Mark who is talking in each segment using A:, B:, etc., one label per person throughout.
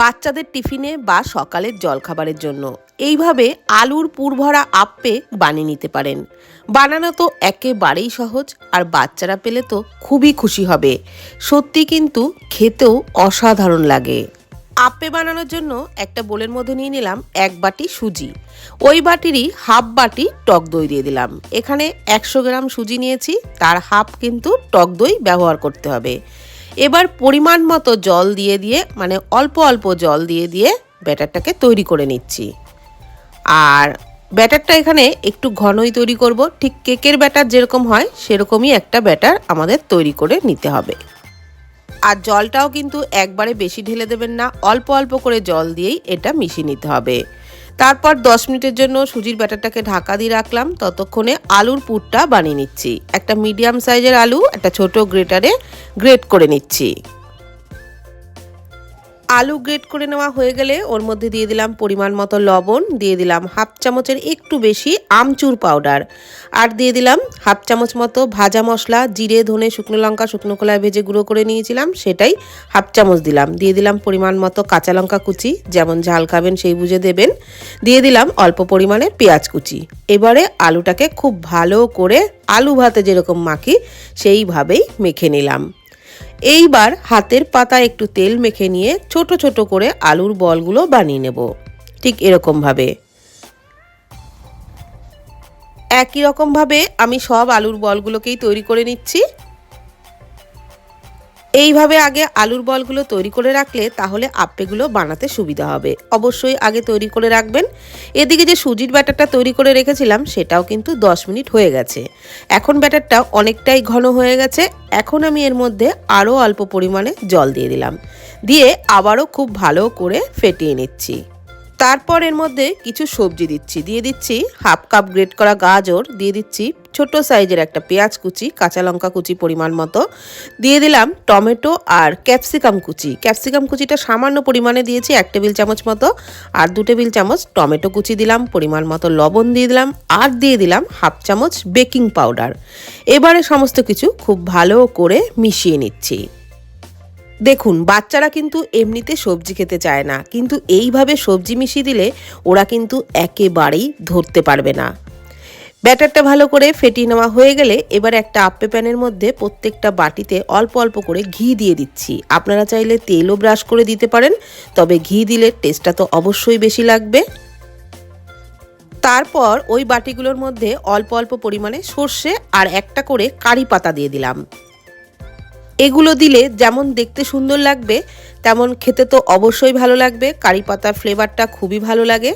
A: বাচ্চাদের টিফিনে বা সকালের জলখাবারের জন্য। এইভাবে আলুর পুরভরা আপ্পে বানিয়ে নিতে পারেন। বানানো তো একেবারেই সহজ আর বাচ্চারা পেলে তো খুবই খুশি হবে। সত্যি কিন্তু খেতেও অসাধারণ লাগে। আপ্পে বানানোর জন্য একটা বোলের মধ্যে নিয়ে নিলাম এক বাটি সুজি। ওই বাটিরই হাফ বাটি টক দই দিয়ে দিলাম। এখানে একশো গ্রাম সুজি নিয়েছি, তার হাফ কিন্তু টক দই ব্যবহার করতে হবে। এবার পরিমাণ মতো জল দিয়ে দিয়ে মানে অল্প অল্প জল দিয়ে দিয়ে ব্যাটারটাকে তৈরি করে নিচ্ছি। আর ব্যাটারটা এখানে একটু ঘনই তৈরি করব। ঠিক কেকের ব্যাটার যেরকম হয়, সেরকমই একটা ব্যাটার আমাদের তৈরি করে নিতে হবে। আর জলটাও কিন্তু একবারে বেশি ঢেলে দেবেন না, অল্প অল্প করে জল দিয়েই এটা মিশিয়ে নিতে হবে। তারপর দশ মিনিটের জন্য সুজির ব্যাটারটাকে ঢাকা দিয়ে রাখলাম। ততক্ষণে আলুর পুরটা বানিয়ে নিচ্ছি। একটা মিডিয়াম সাইজের আলু, একটা ছোট গ্রেটারে গ্রেট করে নিচ্ছি। আলু গ্রেট করে নেওয়া হয়ে গেলে ওর মধ্যে দিয়ে দিলাম পরিমাণ মতো লবণ, দিয়ে দিলাম হাফ চামচের একটু বেশি আমচুর পাউডার আর দিয়ে দিলাম হাফ চামচ মতো ভাজা মশলা, জিরে, ধনে, শুকনো লঙ্কা, শুকনো কলায় ভেজে গুঁড়ো করে নিয়েছিলাম, সেটাই হাফ চামচ দিলাম। দিয়ে দিলাম পরিমাণ মতো কাঁচা লঙ্কা কুচি, যেমন ঝাল খাবেন সেই বুঝে দেবেন। দিয়ে দিলাম অল্প পরিমাণে পেঁয়াজ কুচি। এবারে আলুটাকে খুব ভালো করে আলু ভাতে যেরকম মাখি, সেইভাবেই মেখে নিলাম। এইবার হাতের পাতা একটু তেল মেখে নিয়ে ছোট ছোট করে আলুর বলগুলো বানিয়ে নেব। ঠিক এরকমভাবে একই রকমভাবে আমি সব আলুর বলগুলোকেই তৈরি করে নিচ্ছি। এইভাবে আগে আলুর বলগুলো তৈরি করে রাখলে তাহলে আপ্পেগুলো বানাতে সুবিধা হবে। অবশ্যই আগে তৈরি করে রাখবেন। এদিকে যে সুজির ব্যাটারটা তৈরি করে রেখেছিলাম, সেটাও কিন্তু 10 মিনিট হয়ে গেছে। এখন ব্যাটারটা অনেকটাই ঘন হয়ে গেছে। এখন আমি এর মধ্যে আরও অল্প পরিমাণে জল দিয়ে দিলাম। দিয়ে আবারও খুব ভালো করে ফেটিয়ে নিচ্ছি। তারপর এর মধ্যে কিছু সবজি দিচ্ছি। দিয়ে দিচ্ছি হাফ কাপ গ্রেট করা গাজর, দিয়ে দিচ্ছি ছোট সাইজের একটা পেঁয়াজ কুচি, কাঁচা লঙ্কা কুচি পরিমাণ মতো। দিয়ে দিলাম টমেটো আর ক্যাপসিকাম কুচি। ক্যাপসিকাম কুচিটা সামান্য পরিমাণে দিয়েছি, এক টেবিল চামচ মতো। আর দু টেবিল চামচ টমেটো কুচি দিলাম, পরিমাণ মতো লবণ দিয়ে দিলাম। আর দিয়ে দিলাম হাফ চামচ বেকিং পাউডার। এবারে সমস্ত কিছু খুব ভালো করে মিশিয়ে নিচ্ছি। দেখুন, বাচ্চারা কিন্তু এমনিতে সবজি খেতে চায় না, কিন্তু এইভাবে সবজি মিশিয়ে দিলে ওরা কিন্তু একেবারেই ধরতে পারবে না। ব্যাটারটা ভালো করে ফেটিয়ে নেওয়া হয়ে গেলে এবার একটা আপ্পে প্যানের মধ্যে প্রত্যেকটা বাটিতে অল্প অল্প করে ঘি দিয়ে দিচ্ছি। আপনারা চাইলে তেলও ব্রাশ করে দিতে পারেন, তবে ঘি দিলে টেস্টটা তো অবশ্যই বেশি লাগবে। তারপর ওই বাটিগুলোর মধ্যে অল্প অল্প পরিমাণে সর্ষে আর একটা করে কারি পাতা দিয়ে দিলাম। এগুলো দিলে যেমন দেখতে সুন্দর লাগবে, তেমন খেতে তো অবশ্যই ভালো লাগবে। কারি পাতার ফ্লেভারটা খুবই ভালো লাগে।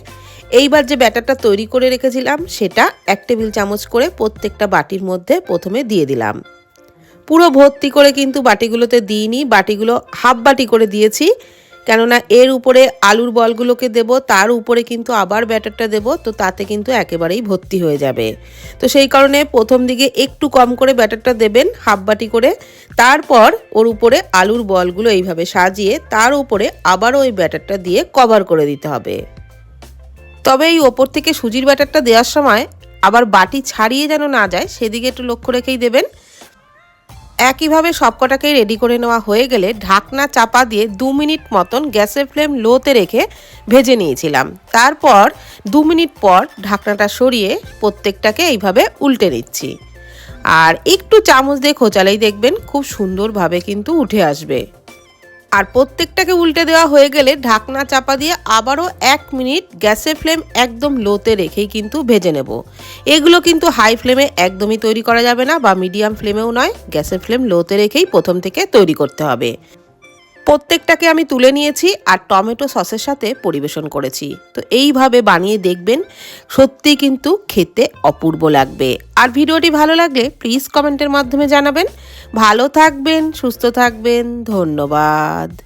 A: এইবার যে ব্যাটারটা তৈরি করে রেখেছিলাম, সেটা এক টেবিল চামচ করে প্রত্যেকটা বাটির মধ্যে প্রথমে দিয়ে দিলাম। পুরো ভর্তি করে কিন্তু বাটিগুলোতে দিইনি, বাটিগুলো হাফ বাটি করে দিয়েছি। কেননা এর উপরে আলুর বলগুলোকে দেব, তার উপরে কিন্তু আবার ব্যাটারটা দেব, তো তাতে কিন্তু একেবারেই ভর্তি হয়ে যাবে। তো সেই কারণে প্রথম দিকে একটু কম করে ব্যাটারটা দেবেন, হাফ বাটি করে। তারপর ওর উপরে আলুর বলগুলো এইভাবে সাজিয়ে তার উপরে আবারও ওই ব্যাটারটা দিয়ে কভার করে দিতে হবে। তবে এই ওপর থেকে সুজির ব্যাটারটা দেওয়ার সময় আবার বাটি ছাড়িয়ে যেন না যায়, সেদিকে একটু লক্ষ্য রেখেই দেবেন। একইভাবে সবকটাকেই রেডি করে নেওয়া হয়ে গেলে ঢাকনা চাপা দিয়ে দু মিনিট মতন গ্যাসের ফ্লেম লোতে রেখে ভেজে নিয়েছিলাম। তারপর দু মিনিট পর ঢাকনাটা সরিয়ে প্রত্যেকটাকে এইভাবে উল্টে নিচ্ছি। আর একটু চামচ দিয়ে খোঁচালেই দেখবেন খুব সুন্দরভাবে কিন্তু উঠে আসবে। আর প্রত্যেকটাকে উল্টে দেওয়া হয়ে গেলে ঢাকনা চাপা দিয়ে আবারও এক মিনিট গ্যাসের ফ্লেম একদম লোতে রেখেই কিন্তু ভেজে নেব। এগুলো কিন্তু হাই ফ্লেমে একদমই তৈরি করা যাবে না বা মিডিয়াম ফ্লেমেও নয়, গ্যাসের ফ্লেম লোতে রেখেই প্রথম থেকে তৈরি করতে হবে। প্রত্যেকটাকে আমি তুলে নিয়েছি আর টমেটো সসের সাথে পরিবেশন করেছি। তো এইভাবে বানিয়ে দেখবেন, সত্যি কিন্তু খেতে অপূর্ব লাগবে। আর ভিডিওটি ভালো লাগলে প্লিজ কমেন্টের মাধ্যমে জানাবেন। ভালো থাকবেন, সুস্থ থাকবেন, ধন্যবাদ।